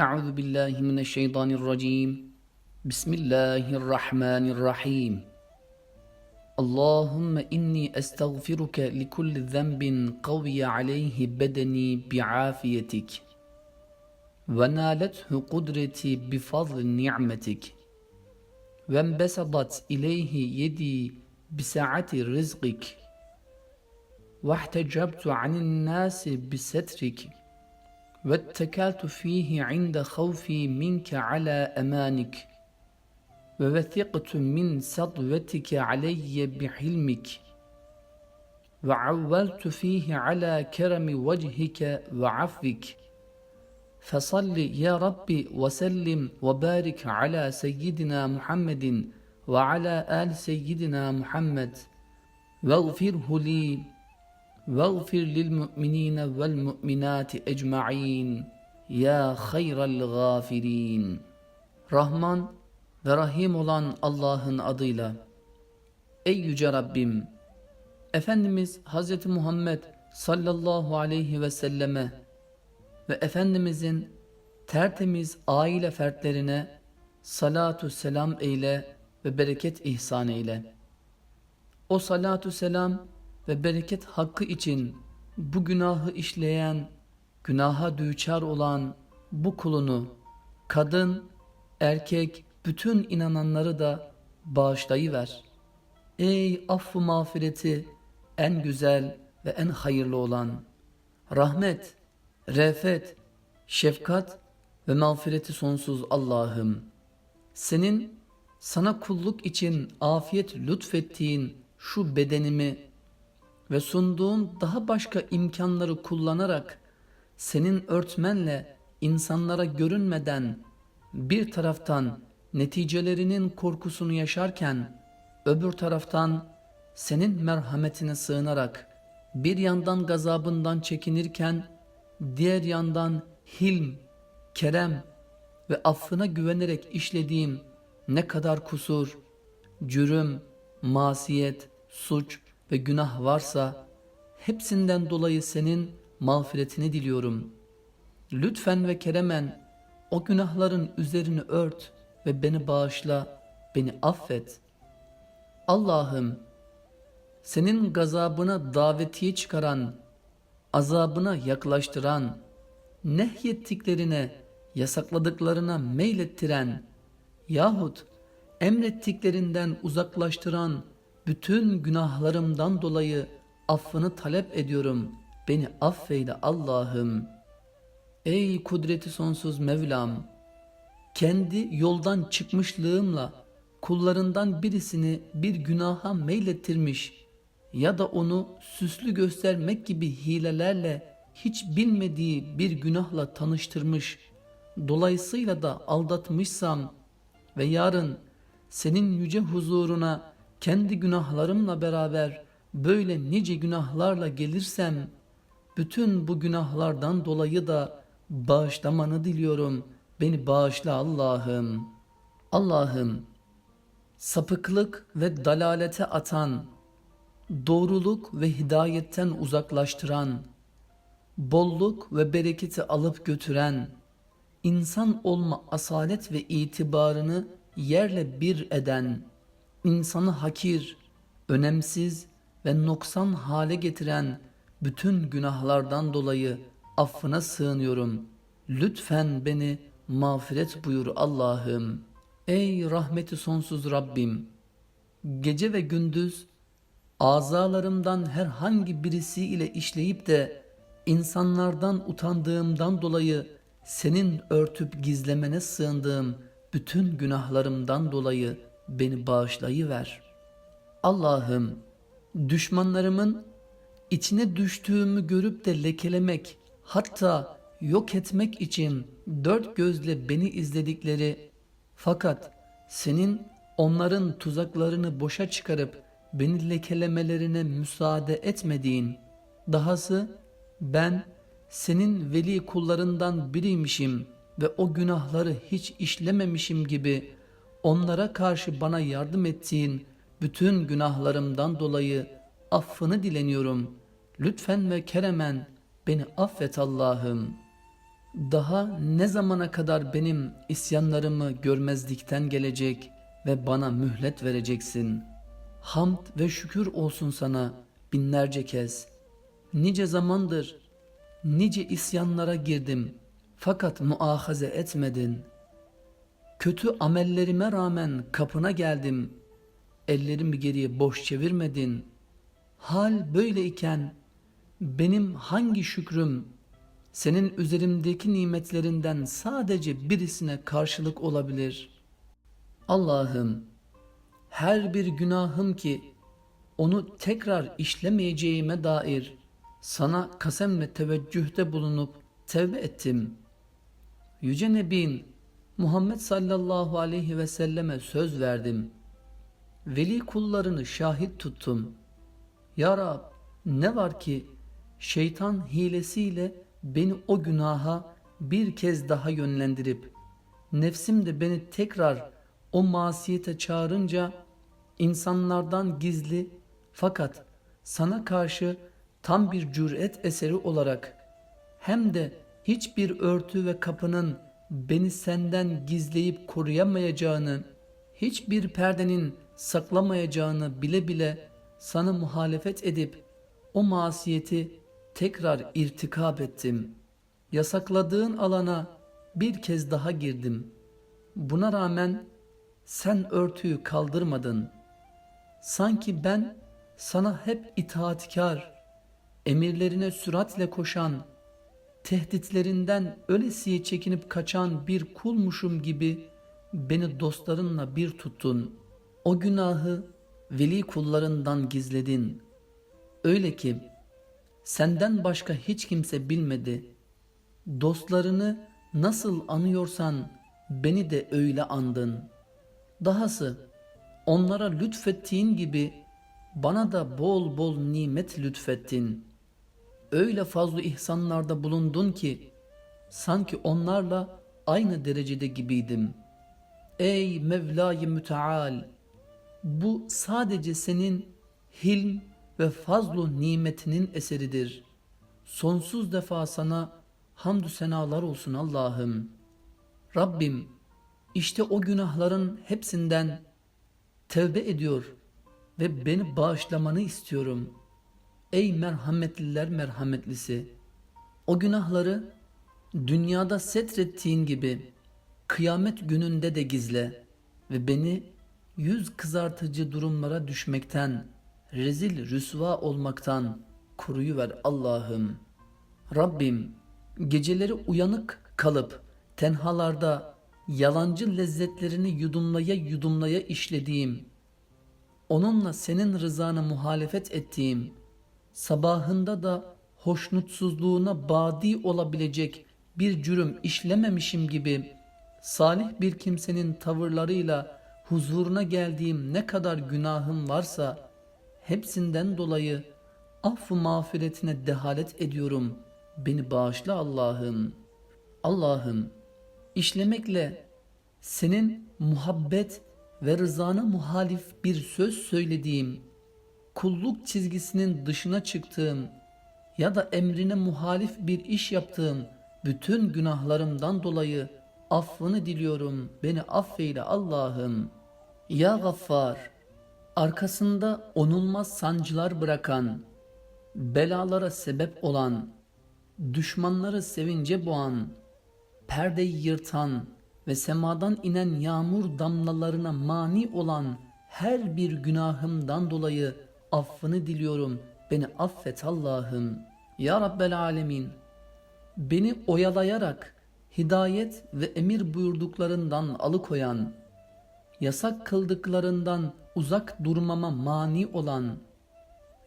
أعوذ بالله من الشيطان الرجيم. بسم الله الرحمن الرحيم. اللهم إني أستغفرك لكل ذنب قوي عليه بدني بعافيتك ونالته قدرتي بفضل نعمتك وانبسطت إليه يدي بسعة رزقك واحتجبت عن الناس بسترك واتكلت فيه عند خوفي منك على أمانك ووثقت من سطوتك علي بحلمك وعولت فيه على كرم وجهك وعفوك. فصل يا ربي وسلم وبارك على سيدنا محمد وعلى آل سيدنا محمد واغفره لي واغفر للمؤمنين والمؤمنات ecmaîn ya hayral gafirin. Rahman ve Rahim olan Allah'ın adıyla. Ey yüce Rabbim! Efendimiz Hz. Muhammed sallallahu aleyhi ve selleme ve Efendimizin tertemiz aile fertlerine salatu selam eyle ve bereket ihsan eyle. O salatu selam ve bereket hakkı için bu günahı işleyen, günaha düçar olan bu kulunu, kadın, erkek, bütün inananları da bağışlayıver. Ey affı mağfireti en güzel ve en hayırlı olan, rahmet, refet, şefkat ve mağfireti sonsuz Allah'ım, senin sana kulluk için afiyet lütfettiğin şu bedenimi ve sunduğun daha başka imkanları kullanarak senin örtmenle insanlara görünmeden bir taraftan neticelerinin korkusunu yaşarken öbür taraftan senin merhametine sığınarak bir yandan gazabından çekinirken diğer yandan hilm, kerem ve affına güvenerek işlediğim ne kadar kusur, cürüm, masiyet, suç ve günah varsa hepsinden dolayı senin mağfiretini diliyorum. Lütfen ve keremen o günahların üzerini ört ve beni bağışla, beni affet. Allah'ım senin gazabına davetiye çıkaran, azabına yaklaştıran, nehyettiklerine, yasakladıklarına meylettiren yahut emrettiklerinden uzaklaştıran bütün günahlarımdan dolayı affını talep ediyorum. Beni affeyle Allah'ım. Ey kudreti sonsuz Mevlam! Kendi yoldan çıkmışlığımla kullarından birisini bir günaha meylettirmiş ya da onu süslü göstermek gibi hilelerle hiç bilmediği bir günahla tanıştırmış, dolayısıyla da aldatmışsam ve yarın senin yüce huzuruna kendi günahlarımla beraber böyle nice günahlarla gelirsem, bütün bu günahlardan dolayı da bağışlamanı diliyorum. Beni bağışla Allah'ım. Allah'ım, sapıklık ve dalalete atan, doğruluk ve hidayetten uzaklaştıran, bolluk ve bereketi alıp götüren, insan olma asalet ve itibarını yerle bir eden, insanı hakir, önemsiz ve noksan hale getiren bütün günahlardan dolayı affına sığınıyorum. Lütfen beni mağfiret buyur Allah'ım. Ey rahmeti sonsuz Rabbim! Gece ve gündüz azalarımdan herhangi birisi ile işleyip de insanlardan utandığımdan dolayı senin örtüp gizlemene sığındığım bütün günahlarımdan dolayı beni bağışlayıver. Allah'ım düşmanlarımın içine düştüğümü görüp de lekelemek hatta yok etmek için dört gözle beni izledikleri fakat senin onların tuzaklarını boşa çıkarıp beni lekelemelerine müsaade etmediğin dahası ben senin veli kullarından biriymişim ve o günahları hiç işlememişim gibi onlara karşı bana yardım ettiğin bütün günahlarımdan dolayı affını dileniyorum. Lütfen ve keremen beni affet Allah'ım. Daha ne zamana kadar benim isyanlarımı görmezlikten gelecek ve bana mühlet vereceksin? Hamd ve şükür olsun sana binlerce kez. Nice zamandır, nice isyanlara girdim fakat muahaze etmedin. Kötü amellerime rağmen kapına geldim. Ellerimi geriye boş çevirmedin. Hal böyleyken benim hangi şükrüm senin üzerimdeki nimetlerinden sadece birisine karşılık olabilir. Allah'ım her bir günahım ki onu tekrar işlemeyeceğime dair sana kasemle teveccühte bulunup tevbe ettim. Yüce Nebin Muhammed sallallahu aleyhi ve selleme söz verdim. Veli kullarını şahit tuttum. Ya Rab ne var ki şeytan hilesiyle beni o günaha bir kez daha yönlendirip nefsim de beni tekrar o masiyete çağırınca insanlardan gizli fakat sana karşı tam bir cüret eseri olarak hem de hiçbir örtü ve kapının beni senden gizleyip koruyamayacağını, hiçbir perdenin saklamayacağını bile bile sana muhalefet edip o masiyeti tekrar irtikab ettim. Yasakladığın alana bir kez daha girdim. Buna rağmen sen örtüyü kaldırmadın. Sanki ben sana hep itaatkar, emirlerine süratle koşan, tehditlerinden ölesiye çekinip kaçan bir kulmuşum gibi beni dostlarınla bir tuttun. O günahı veli kullarından gizledin. Öyle ki senden başka hiç kimse bilmedi. Dostlarını nasıl anıyorsan beni de öyle andın. Dahası onlara lütfettiğin gibi bana da bol bol nimet lütfettin. Öyle fazla ihsanlarda bulundun ki sanki onlarla aynı derecede gibiydim. Ey Mevla-i Müteal! Bu sadece senin hilm ve fazlu nimetinin eseridir. Sonsuz defa sana hamdü senalar olsun Allah'ım. Rabbim işte o günahların hepsinden tevbe ediyor ve beni bağışlamanı istiyorum. Ey merhametliler merhametlisi! O günahları dünyada setrettiğin gibi kıyamet gününde de gizle ve beni yüz kızartıcı durumlara düşmekten, rezil rüsva olmaktan koruyu Allah'ım. Rabbim geceleri uyanık kalıp tenhalarda yalancı lezzetlerini yudumlaya yudumlaya işlediğim, onunla senin rızana muhalefet ettiğim, sabahında da hoşnutsuzluğuna badi olabilecek bir cürüm işlememişim gibi salih bir kimsenin tavırlarıyla huzuruna geldiğim ne kadar günahım varsa hepsinden dolayı affı mağfiretine dehalet ediyorum. Beni bağışla Allah'ım. Allah'ım işlemekle senin muhabbet ve rızana muhalif bir söz söylediğim, kulluk çizgisinin dışına çıktığım ya da emrine muhalif bir iş yaptığım bütün günahlarımdan dolayı affını diliyorum. Beni affeyle Allah'ım. Ya Gaffar, arkasında onulmaz sancılar bırakan, belalara sebep olan, düşmanları sevince boğan, perdeyi yırtan ve semadan inen yağmur damlalarına mani olan her bir günahımdan dolayı affını diliyorum. Beni affet Allah'ım. Ya Rabbel Alemin, beni oyalayarak hidayet ve emir buyurduklarından alıkoyan, yasak kıldıklarından uzak durmama mani olan,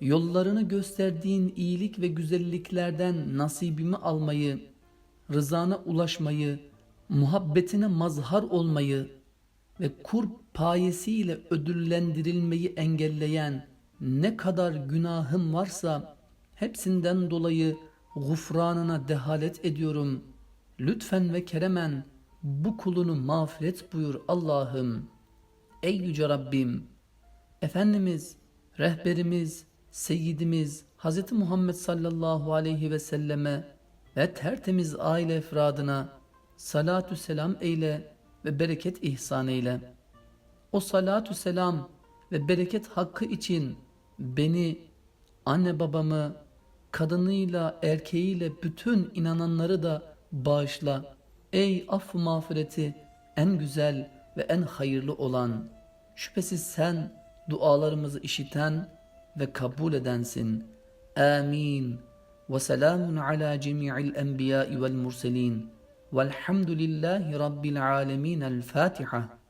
yollarını gösterdiğin iyilik ve güzelliklerden nasibimi almayı, rızana ulaşmayı, muhabbetine mazhar olmayı ve kurb payesiyle ödüllendirilmeyi engelleyen ne kadar günahım varsa hepsinden dolayı gufranına dehalet ediyorum. Lütfen ve keremen bu kulunu mağfiret buyur Allah'ım. Ey yüce Rabbim! Efendimiz, rehberimiz, Seyyidimiz Hz. Muhammed sallallahu aleyhi ve selleme ve tertemiz aile efradına salatü selam eyle ve bereket ihsan eyle. O salatü selam ve bereket hakkı için beni, anne babamı, kadınıyla, erkeğiyle bütün inananları da bağışla. Ey affı mağfireti en güzel ve en hayırlı olan. Şüphesiz sen dualarımızı işiten ve kabul edensin. Amin. Ve selamun ala cemi'il enbiya'i vel murselin. Velhamdülillahi rabbil alemin. El Fatiha.